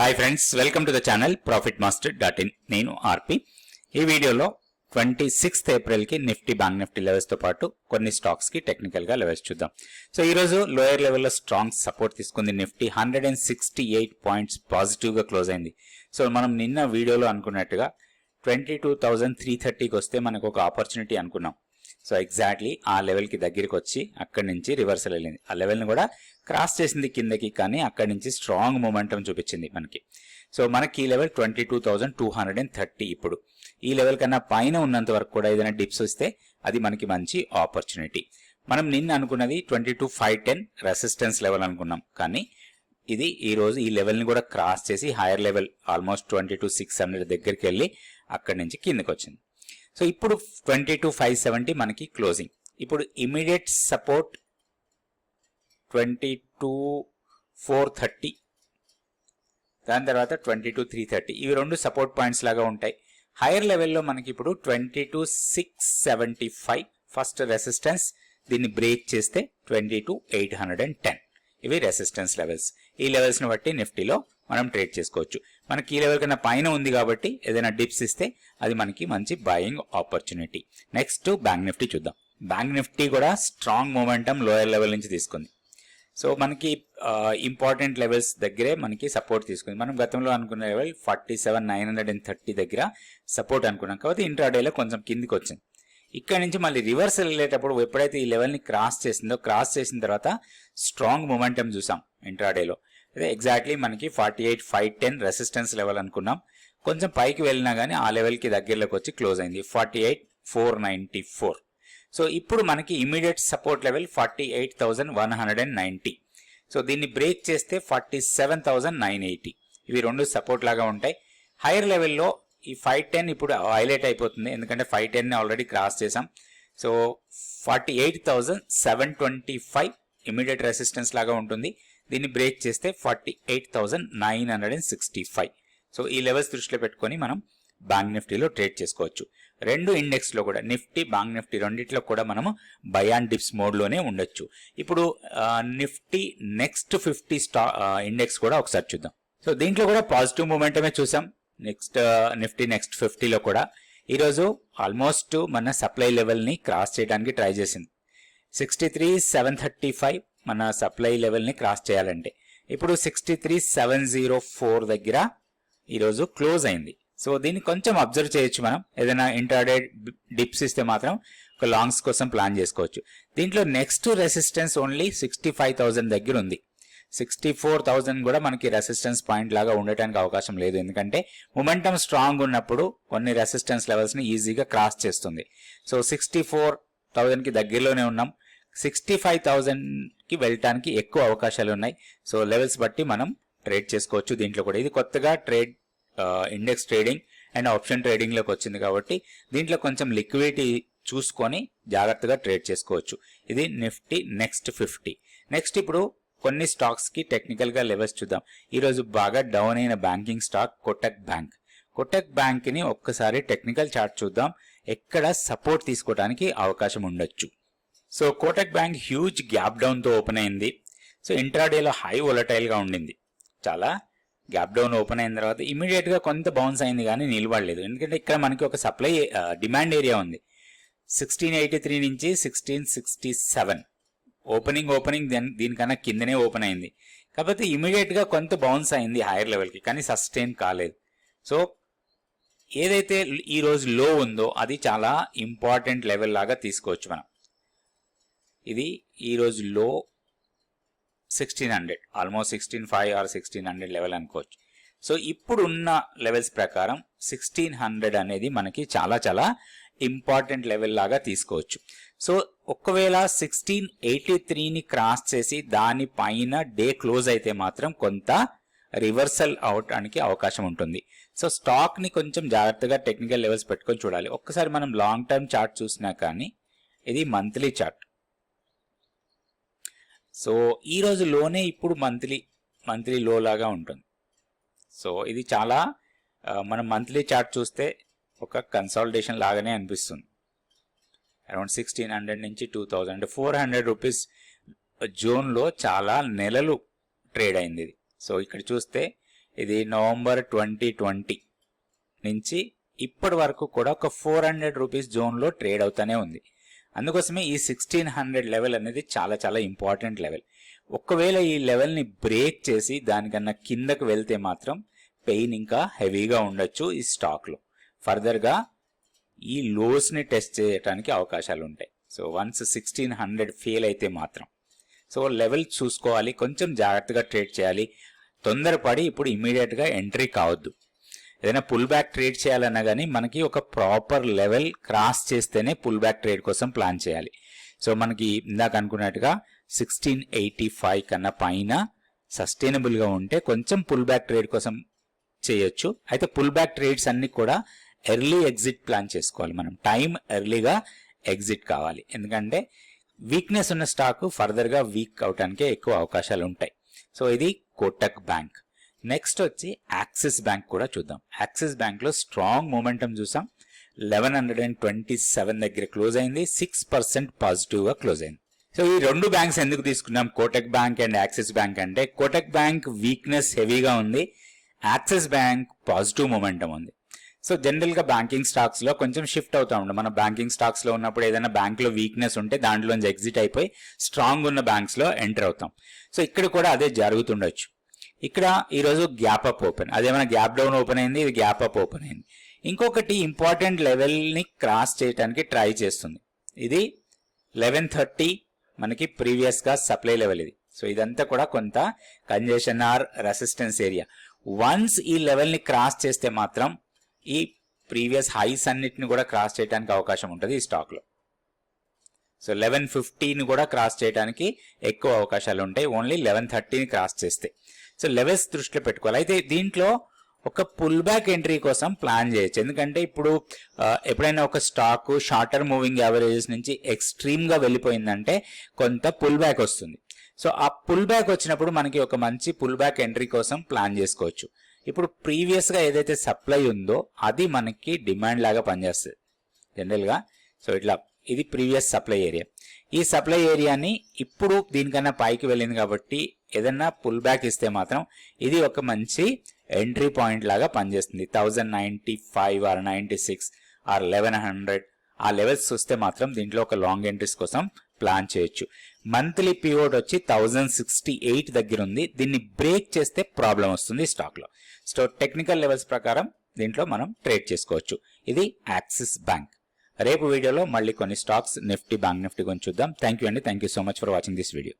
Hi friends welcome to the channel profit master dot in నేను RP. ఈ వీడియోలో twenty sixth ఏప్రిల్కి Nifty bank Nifty లెవెల్స్తో పాటు కొన్ని స్టాక్స్కి టెక్నికల్గా లెవెల్స్ చూద్దాం. సో ఈరోజు లోయర్ లెవెల్లో స్ట్రాంగ్ సపోర్ట్ తీసుకుంది Nifty hundred and sixty eight points పాజిటివ్గా క్లోజ్ అయింది. సో మనం నిన్న వీడియోలో అనుకున్నట్టుగా ట్వంటీ టూ థౌజండ్ త్రీ థర్టీకి వస్తే మనకు ఒక ఆపర్చునిటీ అనుకున్నాం. సో ఎగ్జాక్ట్లీ ఆ లెవెల్కి దగ్గరికి వచ్చి అక్కడి నుంచి రివర్సల్ వెళ్ళింది. ఆ లెవెల్ని కూడా క్రాస్ చేసింది కిందకి కానీ అక్కడి నుంచి స్ట్రాంగ్ మొమెంటం చూపించింది మనకి. సో మనకి ఈ level twenty two thousand two hundred and thirty ఇప్పుడు. ఈ లెవెల్ కన్నా పైన ఉన్నంత వరకు కూడా ఏదైనా డిప్స్ వస్తే అది మనకి మంచి ఆపర్చునిటీ మనం నిన్న అనుకున్నది twenty two five ten resistance level అనుకున్నాం. కానీ ఇది ఈ రోజు ఈ లెవెల్ని కూడా క్రాస్ చేసి higher level almost twenty two six hundred దగ్గరికి వెళ్ళి అక్కడి నుంచి కిందకి వచ్చింది. సో ఇప్పుడు ట్వంటీ టూ ఫైవ్ సెవెంటీ మనకి క్లోజింగ్ ఇప్పుడు immediate support twenty two four thirty. దాని తర్వాత ట్వంటీ టూ త్రీ థర్టీ. ఇవి రెండు సపోర్ట్ పాయింట్స్ లాగా ఉంటాయి. హైయర్ లెవెల్లో మనకి ఇప్పుడు twenty two six seventy five first resistance దీన్ని బ్రేక్ చేస్తే twenty two eight hundred and ten. ఇవి రెసిస్టెన్స్ లెవెల్స్ ఈ లెవెల్స్ని బట్టి నిఫ్టీలో మనం ట్రేడ్ చేసుకోవచ్చు. మనకి ఈ లెవెల్ కన్నా పైన ఉంది కాబట్టి ఏదైనా డిప్స్ ఇస్తే అది మనకి మంచి buying opportunity next bank Nifty చూద్దాం. బ్యాంక్ నిఫ్టీ కూడా స్ట్రాంగ్ మూమెంటం లోయర్ లెవెల్ నుంచి తీసుకుంది. సో మనకి ఇంపార్టెంట్ లెవెల్స్ దగ్గరే మనకి సపోర్ట్ తీసుకుంది. మనం గతంలో అనుకున్న level forty seven nine hundred and thirty దగ్గర సపోర్ట్ అనుకున్నాం. కాబట్టి ఇంట్రాడేలో కొంచెం కిందికి వచ్చింది. ఇక్కడ నుంచి మళ్ళీ రివర్స్ వెళ్ళేటప్పుడు ఎప్పుడైతే ఈ లెవెల్ని క్రాస్ చేసిందో క్రాస్ చేసిన తర్వాత స్ట్రాంగ్ మొమెంటం చూసాం ఇంట్రాడేలో అదే ఎగ్జాక్ట్లీ మనకి forty eight five ten resistance level అనుకున్నాం. కొంచెం పైకి వెళ్ళినా కానీ ఆ లెవెల్కి దగ్గరలోకి వచ్చి క్లోజ్ అయింది. Forty eight four ninety four so ఇప్పుడు మనకి immediate support level forty eight thousand one hundred and ninety so దీన్ని బ్రేక్ చేస్తే forty seven thousand nine eighty ఇవి రెండు సపోర్ట్ లాగా ఉంటాయి. హైయర్ లెవెల్లో ఈ ఫైవ్ టెన్ ఇప్పుడు హైలైట్ అయిపోతుంది. ఎందుకంటే ఫైవ్ టెన్ ఆల్రెడీ క్రాస్ చేసాం so forty eight thousand seven twenty five immediate resistance లాగా ఉంటుంది. దీన్ని బ్రేక్ చేస్తే forty eight thousand nine hundred and sixty five so ఈ లెవెల్స్ దృష్టిలో పెట్టుకొని మనం బ్యాంక్ నిఫ్టీలో ట్రేడ్ చేసుకోవచ్చు. రెండు ఇండెక్స్లో కూడా నిఫ్టీ బ్యాంక్ నిఫ్టీ రెండిట్లో కూడా మనము బయాన్ డిప్స్ మోడ్లోనే ఉండొచ్చు. ఇప్పుడు నిఫ్టీ నెక్స్ట్ ఫిఫ్టీ స్టా ఇండెక్స్ కూడా ఒకసారి చూద్దాం. సో దీంట్లో కూడా పాజిటివ్ మూమెంటమే చూసాం. నెక్స్ట్ నిఫ్టీ నెక్స్ట్ ఫిఫ్టీలో కూడా. ఈరోజు ఆల్మోస్ట్ మన సప్లై లెవెల్ని క్రాస్ చేయడానికి ట్రై చేసింది. Sixty three seven thirty five మన సప్లై లెవెల్ని క్రాస్ చేయాలంటే. ఇప్పుడు sixty three seven zero four దగ్గర ఈరోజు క్లోజ్ అయింది. సో దీన్ని కొంచెం అబ్జర్వ్ చేయొచ్చు మనం. ఏదైనా ఇంటర్డే డిప్స్ ఇస్తే మాత్రం ఒక లాంగ్స్ కోసం ప్లాన్ చేసుకోవచ్చు. దీంట్లో next resistance only sixty five thousand దగ్గర ఉంది. సిక్స్టీ ఫోర్ థౌసండ్ కూడా మనకి రెసిస్టెన్స్ పాయింట్ లాగా ఉండటానికి అవకాశం లేదు. ఎందుకంటే మొమెంటం స్ట్రాంగ్ ఉన్నప్పుడు కొన్ని రెసిస్టెన్స్ లెవెల్స్ని ఈజీగా క్రాస్ చేస్తుంది. సో సిక్స్టీ ఫోర్ థౌజండ్కి దగ్గరలోనే ఉన్నాం. సిక్స్టీ ఫైవ్ థౌసండ్కి వెళ్ళటానికి ఎక్కువ అవకాశాలు ఉన్నాయి. సో లెవెల్స్ బట్టి మనం ట్రేడ్ చేసుకోవచ్చు దీంట్లో కూడా. ఇది కొత్తగా trade index trading and option ట్రేడింగ్లోకి వచ్చింది కాబట్టి దీంట్లో కొంచెం లిక్విడిటీ చూసుకొని జాగ్రత్తగా ట్రేడ్ చేసుకోవచ్చు. ఇది నిఫ్టీ నెక్స్ట్ ఫిఫ్టీ నెక్స్ట్ ఇప్పుడు కొన్ని స్టాక్స్కి టెక్నికల్గా లెవెల్స్ చూద్దాం. ఈరోజు బాగా డౌన్ అయిన banking stock Kotak bank Kotak బ్యాంక్ని ఒక్కసారి టెక్నికల్ చార్ట్ చూద్దాం. ఎక్కడ సపోర్ట్ తీసుకోవడానికి అవకాశం ఉండొచ్చు. So Kotak bank huge gap డౌన్తో open అయింది. సో ఇంట్రాడేలో హై వొలటైల్గా ఉండింది. చాలా గ్యాప్ డౌన్ ఓపెన్ అయిన తర్వాత ఇమీడియట్గా కొంత బౌన్స్ అయింది కానీ నిలబడలేదు. ఎందుకంటే ఇక్కడ మనకి ఒక సప్లై డిమాండ్ ఏరియా ఉంది. సిక్స్టీన్ ఎయిటీ త్రీ నుంచి sixteen sixty seven opening opening దీనికన్నా కిందనే ఓపెన్ అయింది. కాకపోతే ఇమీడియట్గా కొంత బౌన్స్ అయింది హైయర్ లెవెల్కి కానీ సస్టైన్ కాలేదు. సో ఏదైతే ఈ రోజు లో ఉందో అది చాలా ఇంపార్టెంట్ లెవెల్ లాగా తీసుకోవచ్చు మనం. ఇది ఈరోజు low sixteen hundred almost sixteen five or sixteen hundred level అనుకోవచ్చు. సో ఇప్పుడు ఉన్న లెవెల్స్ ప్రకారం సిక్స్టీన్ హండ్రెడ్ అనేది మనకి చాలా చాలా ఇంపార్టెంట్ లెవెల్ లాగా తీసుకోవచ్చు. సో ఒకవేళ సిక్స్టీన్ ఎయిటీ త్రీని క్రాస్ చేసి దాని పైన డే క్లోజ్ అయితే మాత్రం కొంత రివర్సల్ అవటానికి అవకాశం ఉంటుంది. సో స్టాక్ని కొంచెం జాగ్రత్తగా టెక్నికల్ లెవెల్స్ పెట్టుకొని చూడాలి. ఒక్కసారి మనం లాంగ్ టర్మ్ చార్ట్ చూసినా కానీ ఇది మంత్లీ చార్ట్ సో ఈ రోజు లోనే ఇప్పుడు మంత్లీ మంత్లీ లో లాగా ఉంటుంది. సో ఇది చాలా మనం మంత్లీ చార్ట్ చూస్తే ఒక కన్సాలిడేషన్ లాగానే అనిపిస్తుంది. అరౌండ్ సిక్స్టీన్ హండ్రెడ్ నుంచి two thousand four hundred rupees జోన్లో చాలా నెలలు ట్రేడ్ అయింది ఇది. సో ఇక్కడ చూస్తే ఇది నవంబర్ ట్వంటీ ట్వంటీ నుంచి ఇప్పటి వరకు కూడా ఒక ఫోర్ హండ్రెడ్ రూపీస్ జోన్లో ట్రేడ్ అవుతానే ఉంది. అందుకోసమే ఈ సిక్స్టీన్ హండ్రెడ్ లెవెల్ అనేది చాలా చాలా ఇంపార్టెంట్ లెవెల్ ఒకవేళ ఈ లెవెల్ని బ్రేక్ చేసి దానికన్నా కిందకు వెళ్తే మాత్రం పెయిన్ ఇంకా హెవీగా ఉండొచ్చు ఈ స్టాక్లో ఫర్దర్గా ఈ లోస్ని టెస్ట్ చేయడానికి అవకాశాలు ఉంటాయి. So once sixteen hundred fail అయితే మాత్రం. సో లెవెల్ చూసుకోవాలి కొంచెం జాగ్రత్తగా ట్రేడ్ చేయాలి. తొందరపడి ఇప్పుడు ఇమీడియట్గా ఎంట్రీ కావద్దు. ఏదైనా పుల్ బ్యాక్ ట్రేడ్ చేయాలన్నా కానీ మనకి ఒక ప్రాపర్ లెవెల్ క్రాస్ చేస్తేనే పుల్ బ్యాక్ ట్రేడ్ కోసం ప్లాన్ చేయాలి. సో మనకి ఇందాక అనుకున్నట్టుగా సిక్స్టీన్ ఎయిటీ ఫైవ్ కన్నా పైన సస్టైనబుల్గా ఉంటే కొంచెం పుల్ బ్యాక్ ట్రేడ్ కోసం చేయొచ్చు. అయితే పుల్ బ్యాక్ ట్రేడ్స్ అన్ని కూడా ఎర్లీ ఎగ్జిట్ ప్లాన్ చేసుకోవాలి మనం. టైం ఎర్లీగా ఎగ్జిట్ కావాలి. ఎందుకంటే వీక్నెస్ ఉన్న స్టాక్ ఫర్దర్గా వీక్ అవటానికి ఎక్కువ అవకాశాలు ఉంటాయి. సో ఇది కోటక్ బ్యాంక్ నెక్స్ట్ వచ్చి యాక్సిస్ బ్యాంక్ కూడా చూద్దాం. యాక్సిస్ బ్యాంక్లో స్ట్రాంగ్ మూమెంటం చూసాం. Eleven hundred and twenty seven దగ్గర క్లోజ్ అయింది. సిక్స్ పర్సెంట్ పాజిటివ్గా క్లోజ్ అయింది. సో ఈ రెండు బ్యాంక్స్ ఎందుకు తీసుకున్నాం? Kotak bank and Axis bank అంటే కోటక్ బ్యాంక్ వీక్నెస్ హెవీగా ఉంది. యాక్సిస్ బ్యాంక్ పాజిటివ్ మూమెంటం ఉంది. సో జనరల్గా బ్యాంకింగ్ స్టాక్స్లో కొంచెం షిఫ్ట్ అవుతా ఉంటాం మన బ్యాంకింగ్ స్టాక్స్లో ఉన్నప్పుడు ఏదైనా బ్యాంక్లో వీక్నెస్ ఉంటే దాంట్లోంచి ఎగ్జిట్ అయిపోయి స్ట్రాంగ్ ఉన్న బ్యాంక్స్లో ఎంటర్ అవుతాం. సో ఇక్కడ కూడా అదే జరుగుతుండొచ్చు. ఇక్కడ ఈరోజు గ్యాప్ అప్ ఓపెన్. అదేమైనా గ్యాప్ డౌన్ ఓపెన్ అయింది ఇది గ్యాప్ అప్ ఓపెన్ అయింది. ఇంకొకటి ఇంపార్టెంట్ లెవెల్ని క్రాస్ చేయడానికి ట్రై చేస్తుంది. ఇది లెవెన్ థర్టీ మనకి ప్రీవియస్గా సప్లై లెవెల్ ఇది. సో ఇదంతా కూడా కొంత congestion or resistance area. Once ఈ లెవెల్ని క్రాస్ చేస్తే మాత్రం ఈ ప్రీవియస్ హైస్ అన్నిటిని కూడా క్రాస్ చేయడానికి అవకాశం ఉంటుంది ఈ స్టాక్లో. సో లెవెన్ ఫిఫ్టీని కూడా క్రాస్ చేయడానికి ఎక్కువ అవకాశాలు ఉంటాయి. ఓన్లీ లెవెన్ థర్టీని క్రాస్ చేస్తే. సో లెవెల్స్ దృష్టిలో పెట్టుకోవాలి. అయితే దీంట్లో ఒక పుల్ బ్యాక్ ఎంట్రీ కోసం ప్లాన్ చేయొచ్చు. ఎందుకంటే ఇప్పుడు ఎప్పుడైనా ఒక స్టాక్ షార్టర్ మూవింగ్ యావరేజెస్ నుంచి ఎక్స్ట్రీమ్గా వెళ్ళిపోయిందంటే కొంత పుల్ బ్యాక్ వస్తుంది. సో ఆ పుల్ బ్యాక్ వచ్చినప్పుడు మనకి ఒక మంచి పుల్ బ్యాక్ ఎంట్రీ కోసం ప్లాన్ చేసుకోవచ్చు. ఇప్పుడు ప్రీవియస్గా ఏదైతే సప్లై ఉందో అది మనకి డిమాండ్ లాగా పనిచేస్తుంది. జనరల్గా సో ఇట్లా ఇది ప్రీవియస్ సప్లై ఏరియా ఈ సప్లై ఏరియాని ఇప్పుడు దీనికన్నా పైకి వెళ్ళింది కాబట్టి ఏదన్నా పుల్ బ్యాక్ ఇస్తే మాత్రం ఇది ఒక మంచి ఎంట్రీ పాయింట్ లాగా పనిచేస్తుంది. Thousand ninety five or ninety six or eleven hundred ఆ లెవెల్స్ చూస్తే మాత్రం దీంట్లో ఒక లాంగ్ ఎంట్రీస్ కోసం ప్లాన్ చేయొచ్చు. మంత్లీ పీరియడ్ వచ్చి థౌజండ్ సిక్స్టీ ఎయిట్ దగ్గర ఉంది. దీన్ని బ్రేక్ చేస్తే ప్రాబ్లం వస్తుంది స్టాక్లో సో టెక్నికల్ లెవెల్స్ ప్రకారం దీంట్లో మనం ట్రేడ్ చేసుకోవచ్చు. ఇది యాక్సిస్ బ్యాంక్ రేపు వీడియోలో మళ్ళీ కొన్ని స్టాక్స్ నిఫ్టీ బ్యాంక్ నిఫ్టీ గురించి చూద్దాం. థ్యాంక్ యూ అండి. Thank you so much for watching this video